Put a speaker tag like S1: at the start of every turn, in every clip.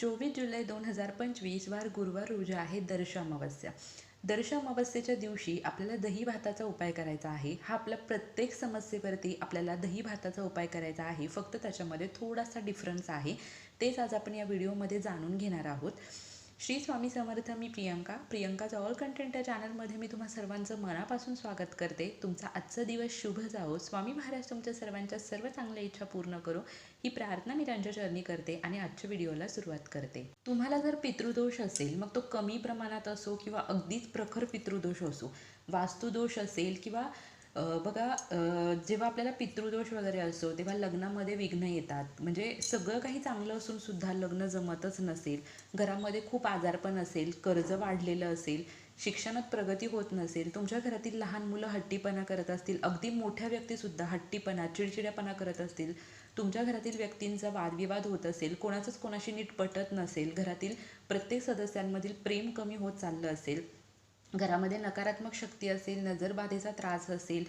S1: चोवीस जुलै दोन हजार पंचवीस वार गुरुवार रोजी आहे दर्श अमावस्या. दर्श अमावस्येच्या दिवशी आपल्याला दही भाताचा उपाय करायचा आहे. हा आपल्या प्रत्येक समस्येवरती आपल्याला दही भाताचा उपाय करायचा आहे. फक्त त्याच्यामध्ये थोडासा डिफरन्स आहे. तेच आज आपण या व्हिडिओमध्ये जाणून घेणार आहोत. श्री स्वामी समर्थ मी प्रियंका प्रियंकाचा ऑल कंटेंट या चॅनलमध्ये मी तुम्हा सर्वांचं मनापासून स्वागत करते. तुमचा आजचा दिवस शुभ जावो. स्वामी महाराज तुमच्या सर्वांच्या सर्व चांगल्या इच्छा पूर्ण करो. ही प्रार्थना मी त्यांच्या चरणी करते आणि आजच्या व्हिडिओला सुरुवात करते. तुम्हाला जर पितृदोष असेल मग तो कमी प्रमाणात असो किंवा अगदीच प्रखर पितृदोष असो वास्तुदोष असेल किंवा बघा जेव्हा आपल्याला पितृदोष वगैरे असतो तेव्हा लग्नामध्ये विघ्न येतात. म्हणजे सगळं काही चांगलं असून सुद्धा लग्न जमतच नसेल घरामध्ये खूप आजारपण असेल कर्ज वाढलेलं असेल शिक्षणात प्रगती होत नसेल तुमच्या घरातील लहान मुलं हट्टीपणा करत असतील अगदी मोठ्या व्यक्तीसुद्धा हट्टीपणा चिडचिड्यापणा करत असतील तुमच्या घरातील व्यक्तींचा वादविवाद होत असेल कोणाचंच कोणाशी नीट पटत नसेल घरातील प्रत्येक सदस्यांमधील प्रेम कमी होत चाललं असेल घरामध्ये नकारात्मक शक्ती असेल नजरबाधेचा त्रास असेल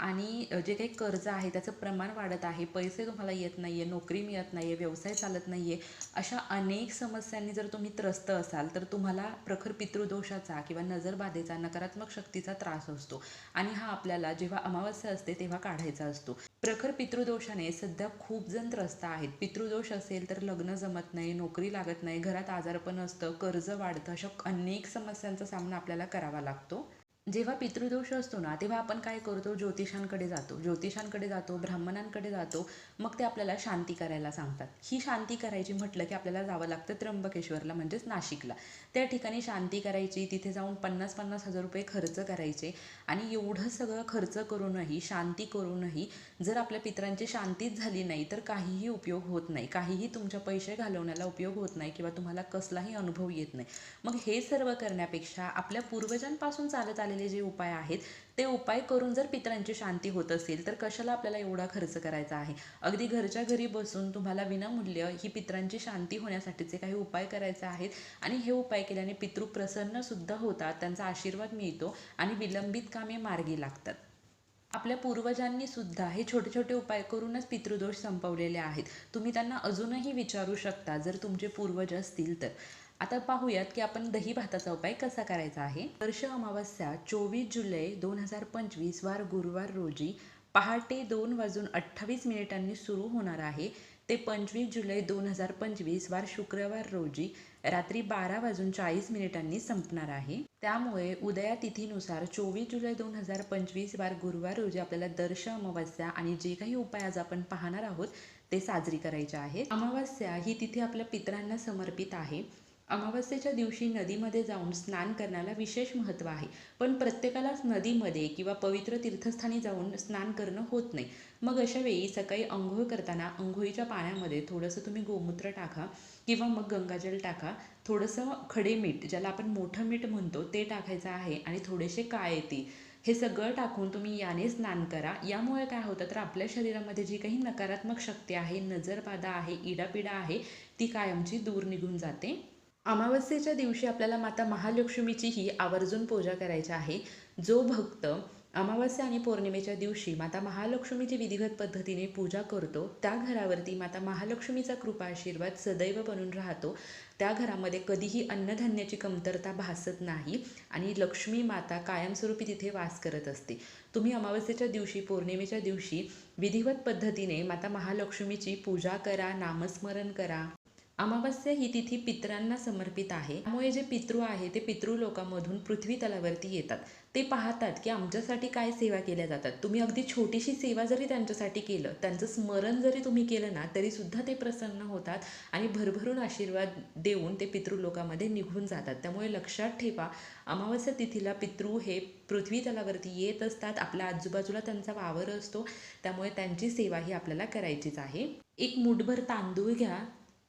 S1: आणि जे काही कर्ज आहे त्याचं प्रमाण वाढत आहे पैसे तुम्हाला येत नाही आहे नोकरी मिळत नाही आहे व्यवसाय चालत नाही आहे अशा अनेक समस्यांनी जर तुम्ही त्रस्त असाल तर तुम्हाला प्रखर पितृदोषाचा किंवा नजरबाधेचा नकारात्मक शक्तीचा त्रास असतो. आणि हा आपल्याला जेव्हा अमावस्या असते तेव्हा काढायचा असतो. प्रखर पितृदोषाने सध्या खूप जण त्रस्त आहेत. पितृदोष असेल तर लग्न जमत नाही नोकरी लागत नाही घरात आजारपण असतं कर्ज वाढतं अशा अनेक समस्यांचा सामना आपल्याला करावा लागतो. जेव्हा पितृदोष असतो ना तेव्हा आपण काय करतो? ज्योतिषांकडे जातो. ज्योतिषांकडे जातो ब्राह्मणांकडे जातो. मग ते आपल्याला शांती करायला सांगतात. ही शांती करायची म्हटलं की आपल्याला जावं लागतं त्र्यंबकेश्वरला म्हणजेच नाशिकला. त्या ठिकाणी शांती करायची तिथे जाऊन पन्नास पन्नास हजार रुपये खर्च करायचे आणि एवढं सगळं खर्च करूनही शांती करूनही जर आपल्या पितरांची शांतीच झाली नाही तर काहीही उपयोग होत नाही. काहीही तुमच्या पैसे घालवण्याला उपयोग होत नाही किंवा तुम्हाला कसलाही अनुभव येत नाही. मग हे सर्व करण्यापेक्षा आपल्या पूर्वजांपासून चालत आलेले चांगले जे उपाय आहेत ते उपाय करून जर पितरांची शांती होत असेल तर कशाला आपल्याला एवढा खर्च करायचा आहे? अगदी घरच्या घरी बसून तुम्हाला विनामूल्य ही पितरांची शांती होण्यासाठीचे काही उपाय करायचे आहेत आणि हे उपाय केल्याने पितृ प्रसन्नसुद्धा होतात त्यांचा आशीर्वाद मिळतो आणि विलंबित कामे मार्गी लागतात. आपल्या पूर्वजांनी सुद्धा हे छोटे छोटे उपाय करूनच पितृदोष संपवलेले आहेत. तुम्ही त्यांना अजूनही विचारू शकता जर तुमचे पूर्वज असतील तर. आता पाहूयात की आपण दही भाताचा उपाय कसा करायचा आहे. वर्ष अमावस्या चोवीस जुलै दोन हजार पंचवीस वार गुरुवार रोजी पहाटे दोन वाजून अठ्ठावीस मिनिटांनी सुरू होणार आहे. ते पंचवीस जुलै दोन हजार पंचवीस वार शुक्रवार रोजी रात्री बारा वाजून चाळीस मिनिटांनी संपणार आहे. त्यामुळे उदया तिथीनुसार चोवीस जुलै दोन हजार पंचवीस वार गुरुवार रोजी आपल्याला दर्श अमावस्या आणि जे काही उपाय आज आपण पाहणार आहोत ते साजरी करायचे आहेत. अमावस्या ही तिथे आपल्या पितरांना समर्पित आहे. अमावस्येच्या दिवशी नदीमध्ये जाऊन स्नान करण्याला विशेष महत्त्व आहे. पण प्रत्येकालाच नदीमध्ये किंवा पवित्र तीर्थस्थानी जाऊन स्नान करणं होत नाही. मग अशा वेळी सकाळी अंघोळ करताना अंघोळीच्या पाण्यामध्ये थोडंसं तुम्ही गोमूत्र टाका किंवा मग गंगाजल टाका. थोडंसं खडे मीठ ज्याला आपण मोठं मीठ म्हणतो ते टाकायचं आहे आणि थोडेसे काळे येते हे सगळं टाकून तुम्ही याने स्नान करा. यामुळे काय होतं तर आपल्या शरीरामध्ये जी काही नकारात्मक शक्ती आहे नजरबाधा आहे इडापिडा आहे ती कायमची दूर निघून जाते. अमावस्येच्या दिवशी आपल्याला माता महालक्ष्मीचीही आवर्जून पूजा करायची आहे. जो भक्त अमावस्या आणि पौर्णिमेच्या दिवशी माता महालक्ष्मीची विधिवत पद्धतीने पूजा करतो त्या घरावरती माता महालक्ष्मीचा कृपा आशीर्वाद सदैव बनून राहतो. त्या घरामध्ये कधीही अन्नधान्याची कमतरता भासत नाही आणि लक्ष्मी माता कायमस्वरूपी तिथे वास करत असते. तुम्ही अमावस्येच्या दिवशी पौर्णिमेच्या दिवशी विधिवत पद्धतीने माता महालक्ष्मीची पूजा करा नामस्मरण करा. अमावस्या ही तिथी पितरांना समर्पित आहे. त्यामुळे जे पितृ आहे ते पितृलोकामधून पृथ्वी तलावरती येतात. ते पाहतात की आमच्यासाठी काय सेवा केल्या जातात. तुम्ही अगदी छोटीशी सेवा जरी त्यांच्यासाठी केलं त्यांचं स्मरण जरी तुम्ही केलं ना तरी सुद्धा ते प्रसन्न होतात आणि भरभरून आशीर्वाद देऊन ते पितृलोकामध्ये निघून जातात. त्यामुळे लक्षात ठेवा अमावस्या तिथीला पितृ हे पृथ्वी तलावरती येत असतात. आपल्या आजूबाजूला त्यांचा वावर असतो. त्यामुळे त्यांची सेवा ही आपल्याला करायचीच आहे. एक मुठभर तांदूळ घ्या.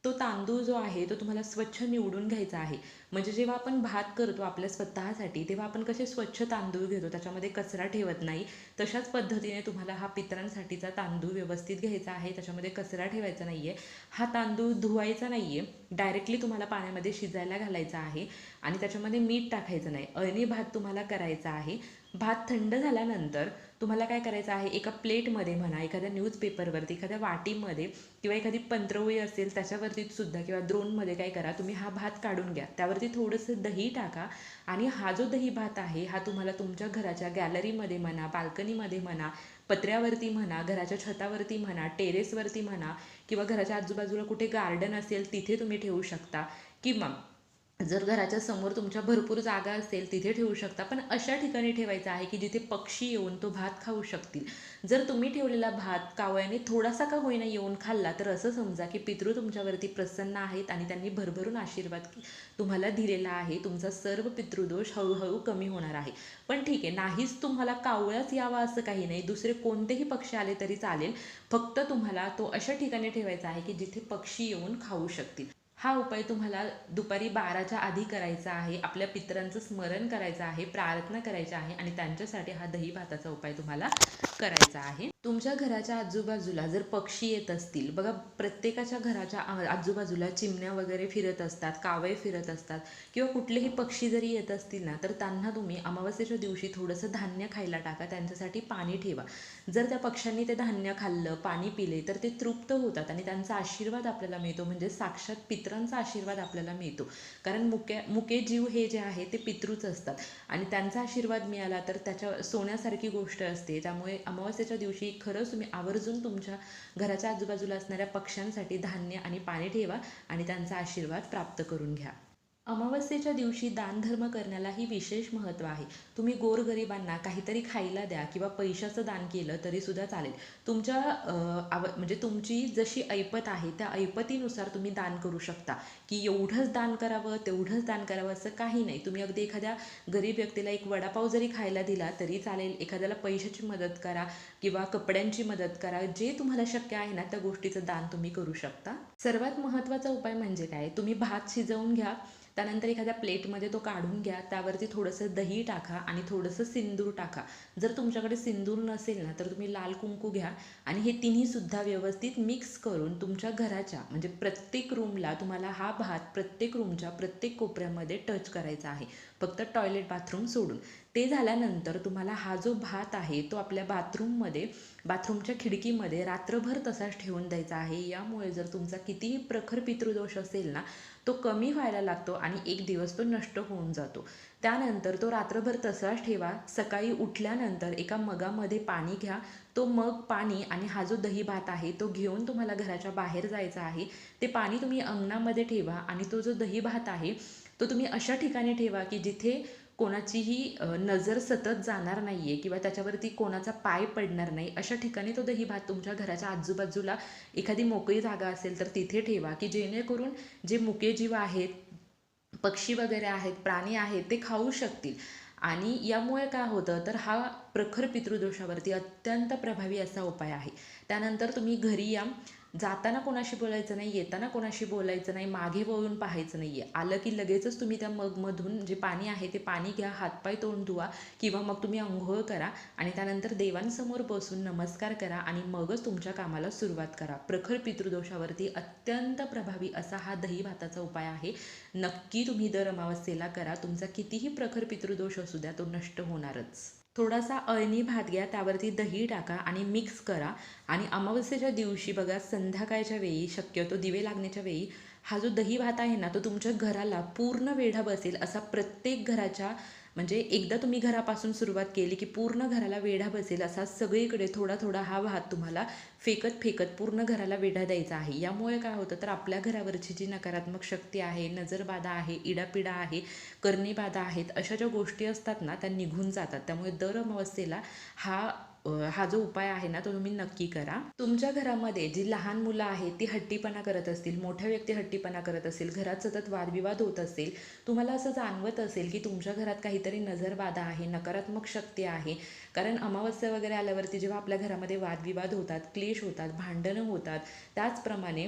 S1: तो तांदूळ जो आहे तो तुम्हाला स्वच्छ निवडून घ्यायचा आहे. म्हणजे जेव्हा आपण भात करतो आपल्या स्वतःसाठी तेव्हा आपण कसे स्वच्छ तांदूळ घेतो त्याच्यामध्ये कचरा ठेवत नाही. तशाच पद्धतीने तुम्हाला हा पितरांसाठीचा तांदूळ व्यवस्थित घ्यायचा आहे त्याच्यामध्ये कचरा ठेवायचा नाही आहे हा तांदूळ धुवायचा नाही आहे डायरेक्टली तुम्हाला पाण्यामध्ये शिजायला घालायचा आहे आणि त्याच्यामध्ये मीठ टाकायचं नाही. अळणी भात तुम्हाला करायचा आहे. भात थंड झाल्यानंतर तुम्हाला काय करायचं आहे? एका प्लेटमध्ये म्हणा एखाद्या न्यूजपेपरवरती एखाद्या वाटीमध्ये किंवा एखादी पंत्रवळी असेल त्याच्यावरती सुद्धा किंवा द्रोणमध्ये काय करा तुम्ही हा भात काढून घ्या. त्यावरती थोडंसं दही टाका आणि हा जो दही भात आहे हा तुम्हाला तुमच्या घराच्या गॅलरीमध्ये म्हणा बाल्कनीमध्ये म्हणा पत्र्यावरती म्हणा घराच्या छतावरती म्हणा टेरेसवरती म्हणा किंवा घराच्या आजूबाजूला कुठे गार्डन असेल तिथे तुम्ही ठेवू शकता. किंवा जर घराच्या समोर तुमच्या भरपूर जागा असेल तिथे ठेवू शकता. पण अशा ठिकाणी ठेवायचा आहे की जिथे पक्षी येऊन तो भात खाऊ शकतील. जर तुम्ही ठेवलेला भात कावळ्याने थोडासा का होईना येऊन खाल्ला तर असं समजा की पितृ तुमच्यावरती प्रसन्न आहेत आणि त्यांनी भरभरून आशीर्वाद तुम्हाला दिलेला आहे. तुमचा सर्व पितृदोष हळूहळू कमी होणार आहे. पण ठीक आहे नाहीच तुम्हाला कावळाच यावा असं काही नाही. दुसरे कोणतेही पक्षी आले तरी चालेल. फक्त तुम्हाला तो अशा ठिकाणी ठेवायचा आहे की जिथे पक्षी येऊन खाऊ शकतील. हा उपाय तुम्हाला दुपारी बाराच्या आधी करायचा आहे आपल्या पितरांचं स्मरण करायचं आहे प्रार्थना करायची आहे आणि त्यांच्यासाठी हा दही भाताचा उपाय तुम्हाला करायचा आहे. तुमच्या घराच्या आजूबाजूला जर पक्षी येत असतील बघा प्रत्येकाच्या घराच्या आजूबाजूला चिमण्या वगैरे फिरत असतात कावळे फिरत असतात किंवा कुठलेही पक्षी जरी येत असतील ना तर त्यांना तुम्ही अमावस्येच्या दिवशी थोडंसं धान्य खायला टाका त्यांच्यासाठी पाणी ठेवा. जर त्या पक्ष्यांनी ते धान्य खाल्लं पाणी पिले तर ते तृप्त होतात आणि त्यांचा आशीर्वाद आपल्याला मिळतो म्हणजे साक्षात पित्रांचा आशीर्वाद आपल्याला मिळतो. कारण मुके मुके जीव हे जे आहे ते पितृच असतात. आणि त्यांचा आशीर्वाद मिळाला तर त्याच्या सोन्यासारखी गोष्ट असते. त्यामुळे अमावस्येच्या दिवशी खरंच तुम्ही आवर्जून तुमच्या घराच्या आजूबाजूला असणाऱ्या पक्ष्यांसाठी धान्य आणि पाणी ठेवा आणि त्यांचा आशीर्वाद प्राप्त करून घ्या. अमावस्येच्या दिवशी दानधर्म करण्यालाही विशेष महत्त्व आहे. तुम्ही गोरगरिबांना काहीतरी खायला द्या किंवा पैशाचं दान केलं तरीसुद्धा चालेल. तुमच्या आव म्हणजे तुमची जशी ऐपत आहे त्या ऐपतीनुसार तुम्ही दान करू शकता. की एवढंच दान करावं तेवढंच दान करावं असं काही नाही. तुम्ही अगदी एखाद्या गरीब व्यक्तीला एक वडापाव जरी खायला दिला तरी चालेल. एखाद्याला पैशाची मदत करा किंवा कपड्यांची मदत करा. जे तुम्हाला शक्य आहे ना त्या गोष्टीचं दान तुम्ही करू शकता. सर्वात महत्त्वाचा उपाय म्हणजे काय? तुम्ही भात शिजवून घ्या. त्यानंतर एखाद्या प्लेटमध्ये तो काढून घ्या त्यावरती थोडंसं दही टाका आणि थोडंसं सिंदूर टाका. जर तुमच्याकडे सिंदूर नसेल ना तर तुम्ही लाल कुंकू घ्या आणि हे तिन्हीसुद्धा व्यवस्थित मिक्स करून तुमच्या घराच्या म्हणजे प्रत्येक रूमला तुम्हाला हा भात प्रत्येक रूमच्या प्रत्येक कोपऱ्यामध्ये टच करायचा आहे. फक्त टॉयलेट बाथरूम सोडून. ते झाल्यानंतर तुम्हाला हा जो भात आहे तो आपल्या बाथरूममध्ये बाथरूमच्या खिडकीमध्ये रात्रभर तसाच ठेवून द्यायचा आहे. यामुळे जर तुमचा कितीही प्रखर पितृदोष असेल ना तो कमी व्हायला लागतो आणि एक दिवस तो नष्ट होऊन जातो. त्यानंतर तो रात्रभर तसाच ठेवा. सकाळी उठल्यानंतर एका मगामध्ये पाणी घ्या. तो मग पाणी आणि हा जो दही भात आहे तो घेऊन तुम्हाला घराच्या बाहेर जायचा आहे. ते पाणी तुम्ही अंगणामध्ये ठेवा आणि तो जो दही भात आहे तो तुम्ही अशा ठिकाणी ठेवा की जिथे कोणाचीही नजर सतत जाणार नाही आहे किंवा त्याच्यावरती कोणाचा पाय पडणार नाही अशा ठिकाणी तो दही भात तुमच्या घराच्या आजूबाजूला एखादी मोकळी जागा असेल तर तिथे ठेवा की जेणेकरून जे मुके जीव आहेत पक्षी वगैरे आहेत प्राणी आहेत ते खाऊ शकतील. आणि यामुळे काय होतं तर हा प्रखर पितृदोषावरती अत्यंत प्रभावी असा उपाय आहे. त्यानंतर तुम्ही घरी या. जाताना कोणाशी बोलायचं नाही येताना कोणाशी बोलायचं नाही मागे वळून पाहायचं नाही आहे आलं की लगेचच तुम्ही त्या मगमधून जे पाणी आहे ते पाणी घ्या हातपाय तोंड धुवा किंवा मग तुम्ही अंघोळ करा आणि त्यानंतर देवांसमोर बसून नमस्कार करा आणि मगच तुमच्या कामाला सुरुवात करा. प्रखर पितृदोषावरती अत्यंत प्रभावी असा हा दही भाताचा उपाय आहे. नक्की तुम्ही दर अमावस्येला करा. तुमचा कितीही प्रखर पितृदोष असू द्या तो नष्ट होणारच. थोडासा अळणी भात घ्या त्यावरती दही टाका आणि मिक्स करा. आणि अमावस्येच्या दिवशी बघा संध्याकाळच्या वेळी शक्यतो दिवे लागण्याच्या वेळी हा जो दही भात आहे ना तो तुमच्या घराला पूर्ण वेढा बसेल असा प्रत्येक घराच्या म्हणजे एकदा तुम्ही घरापासून सुरुवात केली की पूर्ण घराला वेढा बसेल असा सगळीकडे थोडा थोडा हा वाहत तुम्हाला फेकत फेकत पूर्ण घराला वेढा द्यायचा आहे. यामुळे काय होतं? तर आपल्या घरावरची जी नकारात्मक शक्ती आहे नजरबाधा आहे इडापिडा आहे करणीबाधा आहेत अशा ज्या गोष्टी असतात ना त्या निघून जातात. त्यामुळे दर अमावस्येला हा हा जो उपाय आहे ना तो तुम्ही नक्की करा. तुमच्या घरामध्ये जी लहान मुलं आहेत ती हट्टीपणा करत असतील मोठ्या व्यक्ती हट्टीपणा करत असतील घरात सतत वादविवाद होत असेल तुम्हाला असं जाणवत असेल की तुमच्या घरात काहीतरी नजरबाधा आहे नकारात्मक शक्ती आहे. कारण अमावस्या वगैरे आल्यावरती जेव्हा आपल्या घरामध्ये वादविवाद होतात क्लेश होतात भांडणं होतात त्याचप्रमाणे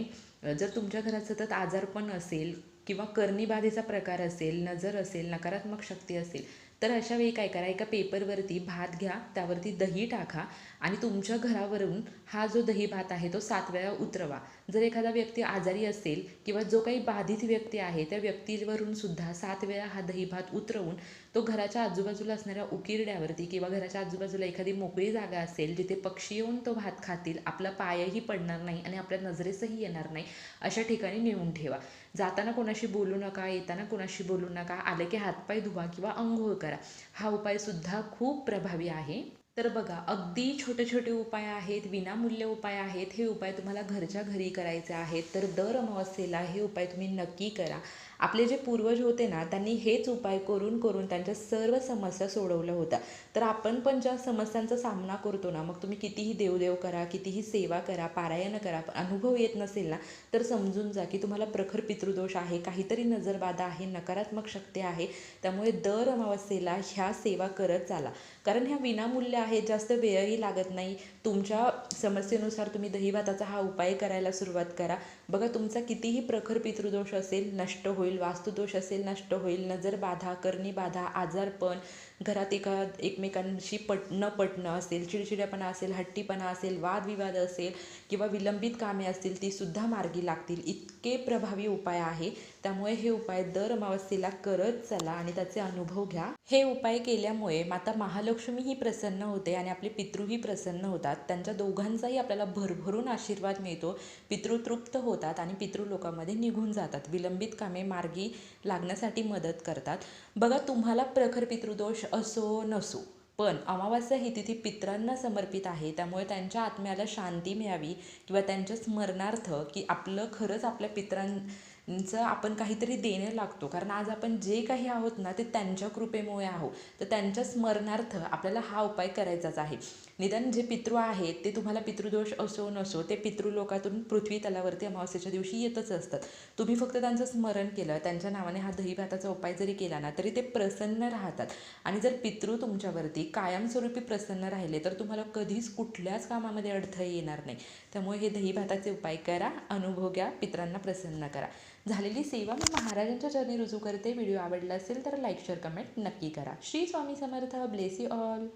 S1: जर तुमच्या घरात सतत आजारपण असेल किंवा कर्णीबाधेचा प्रकार असेल नजर असेल नकारात्मक शक्ती असेल तर अशा वेळी काय करा एका पेपरवरती भात घ्या त्यावरती दही टाका आणि तुमच्या घरावरून हा जो दही भात आहे तो सात वेळा उतरवा. जर एखादा व्यक्ती आजारी असेल किंवा जो काही बाधित व्यक्ती आहे त्या व्यक्तीवरून सुद्धा सात वेळा हा दही भात उतरवून तो घराच्या आजूबाजूला असणाऱ्या उकिरड्यावरती किंवा घराच्या आजूबाजूला एखादी मोकळी जागा असेल जिथे पक्षी येऊन तो भात खातील आपला पायही पडणार नाही आणि आपल्या नजरेसही येणार नाही अशा ठिकाणी नेऊन ठेवा. जाताना कोणाशी बोलू नका येताना कोणाशी बोलू नका आले की हातपाय धुवा किंवा अंघोळ करा. हा उपायसुद्धा खूप प्रभावी आहे. तर बघा अगदी छोटे छोटे उपाय आहेत विनामूल्य उपाय आहेत हे उपाय तुम्हाला घरच्या घरी करायचे आहेत. तर दर अमावस्येला हे उपाय तुम्ही नक्की करा. आपले जे पूर्वज होते ना त्यांनी हेच उपाय करून करून त्यांच्या सर्व समस्या सोडवल्या होत्या. तर आपण पण ज्या समस्यांचा सामना करतो ना मग तुम्ही कितीही देवदेव करा कितीही सेवा करा पारायण करा अनुभव येत नसेल ना तर समजून जा की तुम्हाला प्रखर पितृदोष आहे काहीतरी नजरबाधा आहे नकारात्मक शक्ती आहे. त्यामुळे दर अमावस्येला ह्या सेवा करत चाला. कारण ह्या विनामूल्य आहेत जास्त वेळही लागत नाही. तुमच्या समस्येनुसार तुम्ही दहीभाताचा हा उपाय करायला सुरुवात करा. बघा तुमचा कितीही प्रखर पितृदोष असेल नष्ट होईल. वास्तुदोष असेल नष्ट होईल. नजर बाधा करणी बाधा आजारपण घरात एका एकमेकांशी पट न पटणं असेल चिडचिडेपणा असेल हट्टीपणा असेल वादविवाद असेल किंवा विलंबित कामे असतील ती सुद्धा मार्गी लागतील. इतके प्रभावी उपाय आहे. त्यामुळे हे उपाय दर अमावस्येला करत चला आणि त्याचे अनुभव घ्या. हे उपाय केल्यामुळे माता महालक्ष्मीही प्रसन्न होते आणि आपले पितृही प्रसन्न होतात. त्यांच्या दोघांचाही आपल्याला भरभरून आशीर्वाद मिळतो. पितृ तृप्त होतात आणि पितृलोकामध्ये निघून जातात. विलंबित कामे मार्गी लागण्यासाठी मदत करतात. बघा तुम्हाला प्रखर पितृदोष असो नसो पण अमावास्या ही तिथी पित्रांना समर्पित आहे. त्यामुळे त्यांच्या आत्म्याला शांती मिळावी किंवा त्यांच्या स्मरणार्थ की आपलं खरंच आपल्या पित्रांचं आपण काहीतरी देणं लागतो. कारण आज आपण जे काही आहोत ना ते त्यांच्या कृपेमुळे आहोत. तर त्यांच्या स्मरणार्थ आपल्याला हा उपाय करायचाच आहे. निदान जे पितृ आहेत ते तुम्हाला पितृदोष असो नसो ते पितृलोकातून पृथ्वी तलावरती अमावस्येच्या दिवशी येतच असतात. तुम्ही फक्त त्यांचं स्मरण केलं त्यांच्या नावाने हा दहीभाताचा उपाय जरी केला ना तरी ते प्रसन्न राहतात. आणि जर पितृ तुमच्यावरती कायमस्वरूपी प्रसन्न राहिले तर तुम्हाला कधीच कुठल्याच कामामध्ये अडथळे येणार नाही. त्यामुळे हे दहीभाताचे उपाय करा अनुभव घ्या पित्रांना प्रसन्न करा. झालेली सेवा मी महाराजांच्या चरणी रुजू करते. व्हिडिओ आवडला असेल तर लाईक शेअर कमेंट नक्की करा. Shri Swami Samarth. Bless you all.